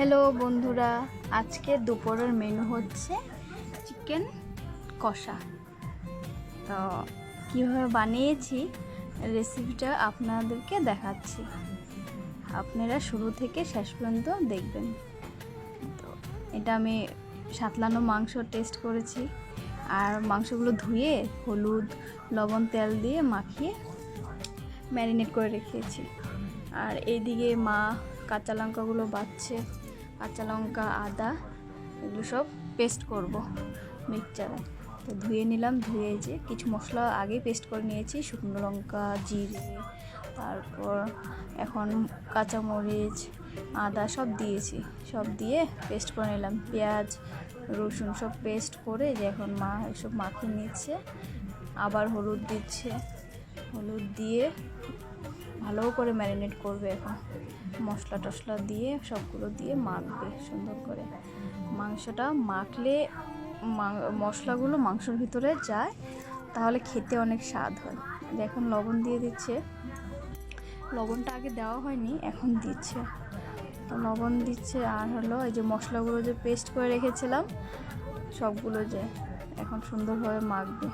Hello বন্ধুরা, আজকে দুপুরের মেনু হচ্ছে চিকেন কষা। তো কীভাবে বানিয়েছি রেসিপিটা আপনাদেরকে দেখাচ্ছি। আপনারা শুরু থেকে শেষ পর্যন্ত দেখবেন। তো এটা আমি সাতলানো মাংস টেস্ট করেছি। আর মাংসগুলো ধুয়ে হলুদ, লবণ, তেল দিয়ে মাখিয়ে ম্যারিনেট করে রেখেছি। আর এইদিকে মা কাঁচা লঙ্কাগুলো বাচ্ছে কাঁচা লঙ্কা, আদা, এগুলো সব পেস্ট করব মিক্সচারে। তো ধুয়ে নিলাম, ধুয়ে যে কিছু মশলা আগেই পেস্ট করে নিয়েছি, শুকনো লঙ্কা, জিরে, তারপর এখন কাঁচামরিচ, আদা সব দিয়েছি। সব দিয়ে পেস্ট করে নিলাম। পেঁয়াজ, রসুন সব পেস্ট করে যে এখন মা এসব মাখিয়ে নিচ্ছে, আবার হলুদ দিচ্ছে। হলুদ দিয়ে ভালো করে ম্যারিনেট করবে এখন। মশলা টশলা দিয়ে, সবগুলো দিয়ে মাখবে সুন্দর করে। মাংসটা মাখলে মশলাগুলো মাংসের ভিতরে যায়, তাহলে খেতে অনেক স্বাদ হয়। এখন লবণ দিয়ে দিচ্ছে। লবণটা আগে দেওয়া হয়নি, এখন দিচ্ছে। তো লবণ দিচ্ছে আর হলো এই যে মশলাগুলো যে পেস্ট করে রেখেছিলাম, সবগুলো যে এখন সুন্দরভাবে মাখবে।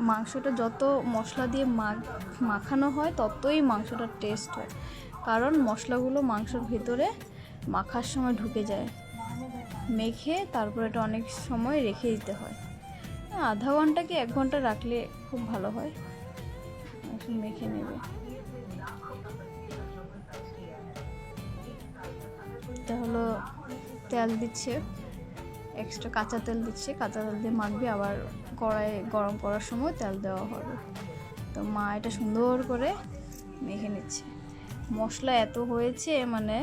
মাংসটা যত মশলা দিয়ে মাখ মাখানো হয়, ততই মাংসটা টেস্ট হয়। কারণ মশলাগুলো মাংসর ভিতরে মাখার সময় ঢুকে যায়। মেখে তারপর এটা অনেক সময় রেখে দিতে হয়। আধা ঘণ্টা কি এক ঘণ্টা রাখলে খুব ভালো হয়? মেখে নেবে। এটা হলো তেল দিচ্ছে। এক্সট্রা কাঁচা তেল দিচ্ছে, কাঁচা তেল দিয়ে মাখবে, আবার কড়াই গরম করার সময় তেল দেওয়া হবে। তো মা এটা সুন্দর করে মেখে নিচ্ছে। মশলা এত হয়েছে মানে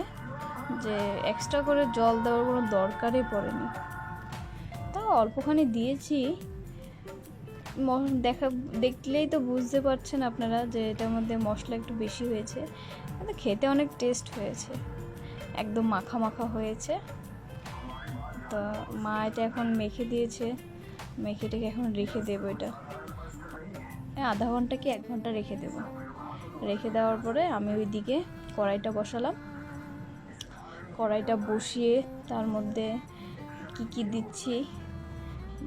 যে এক্সট্রা করে জল দেওয়ার কোনো দরকারই পড়েনি। তাও অল্পখানি দিয়েছি। দেখা, দেখলেই তো বুঝতে পারছেন আপনারা যে এটার মধ্যে মশলা একটু বেশি হয়েছে। কিন্তু খেতে অনেক টেস্ট হয়েছে। একদম মাখা মাখা হয়েছে। তো মা এটা এখন মেখে দিয়েছে। মেখেটাকে এখন রেখে দেবো এটা। আধা ঘণ্টা কি এক ঘণ্টা রেখে দেবো। রেখে দেওয়ার পরে আমি ওইদিকে কড়াইটা বসালাম। কড়াইটা বসিয়ে তার মধ্যে কি কি দিচ্ছি,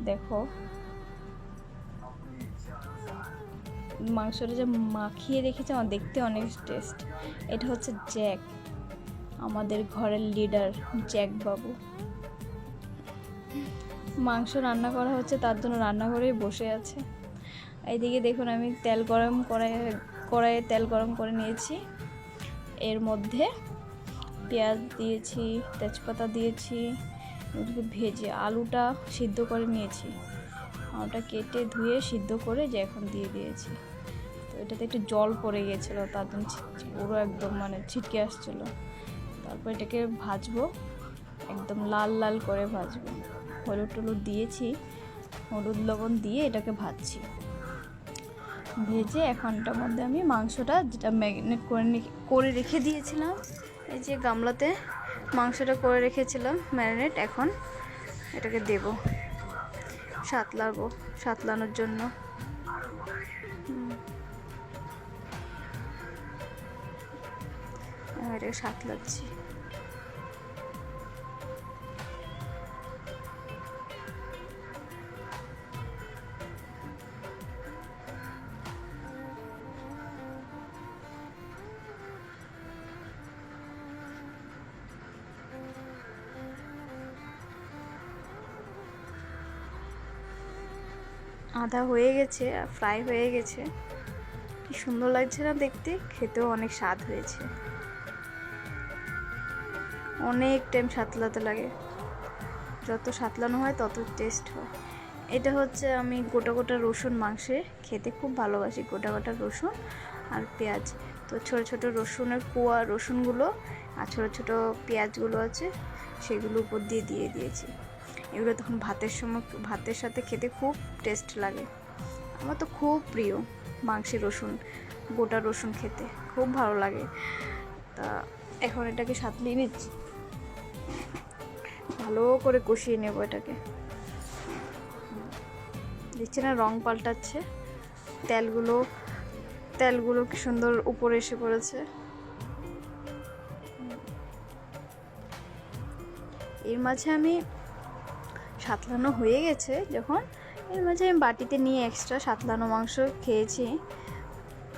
দেখো। মাংসটা যে মাখিয়ে রেখেছে আমার দেখতে অনেক টেস্ট এটা হচ্ছে জ্যাক, আমাদের ঘরের লিডার জ্যাক বাবু মাংস রান্না করা হচ্ছে, তার জন্য রান্নাঘরেই বসে আছে। এইদিকে দেখুন, আমি তেল গরম কড়াই কড়াইয়ে তেল গরম করে নিয়েছি। এর মধ্যে পেঁয়াজ দিয়েছি, তেজপাতা দিয়েছি এগুলোকে ভেজে আলুটা সিদ্ধ করে নিয়েছি। আলুটা কেটে ধুয়ে সিদ্ধ করে যে এখন দিয়ে দিয়েছি। তো এটাতে একটু জল পড়ে গিয়েছিল, তার জন্য পুরো একদম মানে ছিটকে আসছিল। তারপর এটাকে ভাজবো, একদম লাল লাল করে ভাজবো। হলুদ টলুদ দিয়েছি, হলুদ লবণ দিয়ে এটাকে ভাজছি। ভেজে এখনটার মধ্যে আমি মাংসটা যেটা ম্যাগনেট করে করে রেখে দিয়েছিলাম, এই যে গামলাতে মাংসটা করে রেখেছিলাম, ম্যারিনেট, এখন এটাকে দেব, সাতলাবো, সাতলানোর জন্য। এটাকে সাতলাচ্ছি। আদা হয়ে গেছে, আর ফ্রাই হয়ে গেছে। কি সুন্দর লাগছে না দেখতে? খেতেও অনেক স্বাদ হয়েছে। অনেক টাইম সাতলাতে লাগে। যত সাতলানো হয়, তত টেস্ট হয়। এটা হচ্ছে আমি গোটা গোটা রসুন মাংসে খেতে খুব ভালোবাসি, গোটা গোটা রসুন আর পেঁয়াজ। তো ছোট ছোট রসুনের কোয়া রসুনগুলো আর ছোটো ছোটো পেঁয়াজগুলো আছে, সেগুলো উপর দিয়ে দিয়ে দিয়েছি। এগুলো তখন ভাতের সময় ভাতের সাথে খেতে খুব টেস্ট লাগে। আমার তো খুব প্রিয় মাংসের রসুন, গোটা রসুন খেতে, খুব ভালো লাগে। তা এখন এটাকে সাতলিয়ে নিচ্ছি। ভালো করে কষিয়ে নেব এটাকে। দেখছি না রং পাল্টাচ্ছে? তেলগুলো তেলগুলো কি সুন্দর উপরে এসে পড়েছে। এর মাঝে আমি সাতলানো হয়ে গেছে যখন। এর মাঝে আমি বাটিতে নিয়ে এক্সট্রা সাতলানো মাংস খেয়েছি।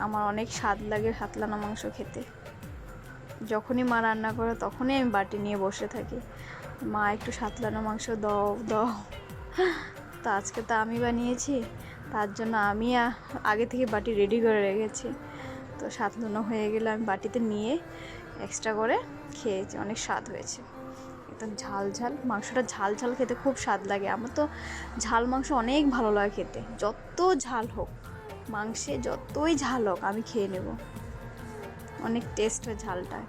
আমার অনেক স্বাদ লাগে সাতলানো মাংস খেতে। যখনই মা রান্না করে তখনই আমি বাটি নিয়ে বসে থাকি। মা, একটু সাতলানো মাংস দাও দাও। তো আজকে তো আমি বানিয়েছি, তার জন্য আমি আগে থেকে বাটি রেডি করে রেখেছি। তো সাতলানো হয়ে গেলে আমি বাটিতে নিয়ে এক্সট্রা করে খেয়েছি, অনেক স্বাদ হয়েছে। একদম ঝাল ঝাল। মাংসটা ঝাল ঝাল খেতে খুব স্বাদ লাগে। আমার তো ঝাল মাংস অনেক ভালো লাগে খেতে। যত ঝাল হোক, মাংসে যতই ঝাল হোক, আমি খেয়ে নেব। অনেক টেস্ট হয় ঝালটায়।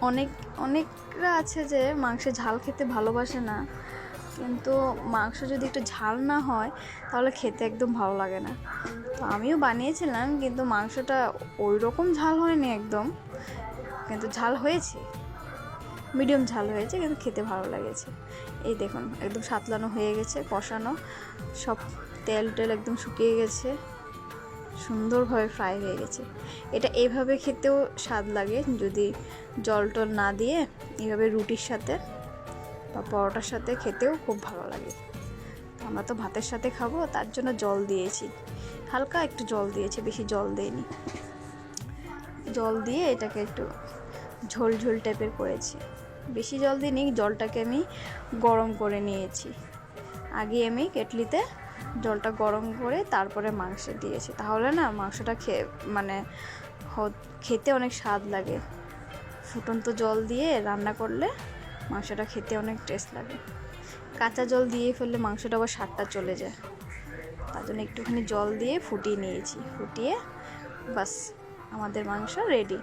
অনেক, অনেকরা আছে যে মাংসে ঝাল খেতে ভালোবাসে না। কিন্তু মাংস যদি একটু ঝাল না হয়, তাহলে খেতে একদম ভালো লাগে না। তো আমিও বানিয়েছিলাম, কিন্তু মাংসটা ওই রকম ঝাল হয়নি একদম। কিন্তু ঝাল হয়েছে। মিডিয়াম ঝাল হয়েছে, কিন্তু খেতে ভালো লেগেছে। এই দেখুন, একদম সাতলানো হয়ে গেছে, কষানো। সব তেল টেল একদম শুকিয়ে গেছে। সুন্দরভাবে ফ্রাই হয়ে গেছে। এটা এইভাবে খেতেও স্বাদ লাগে, যদি জল টল না দিয়ে এইভাবে রুটির সাথে বা পরোটার সাথে খেতেও খুব ভালো লাগে। আমরা তো ভাতের সাথে খাব, তার জন্য জল দিয়েছি। হালকা একটু জল দিয়েছি, বেশি জল দেয়নি জল দিয়ে এটাকে একটু ঝোল ঝোল টাইপের করেছি। বেশি জল দিইনি, জলটাকে আমি গরম করে নিয়েছি। আগে আমি কেটলিতে জলটা গরম করে তারপরে মাংস দিয়েছি। তাহলে না মাংসটা খেয়ে মানে খেতে অনেক স্বাদ লাগে। ফুটন্ত জল দিয়ে রান্না করলে মাংসটা খেতে অনেক টেস্ট লাগে। কাঁচা জল দিয়ে ফেললে মাংসটা আবার স্বাদটা চলে যায়। তার জন্য একটুখানি জল দিয়ে ফুটিয়ে নিয়েছি। ফুটিয়ে বাস আমাদের মাংস রেডি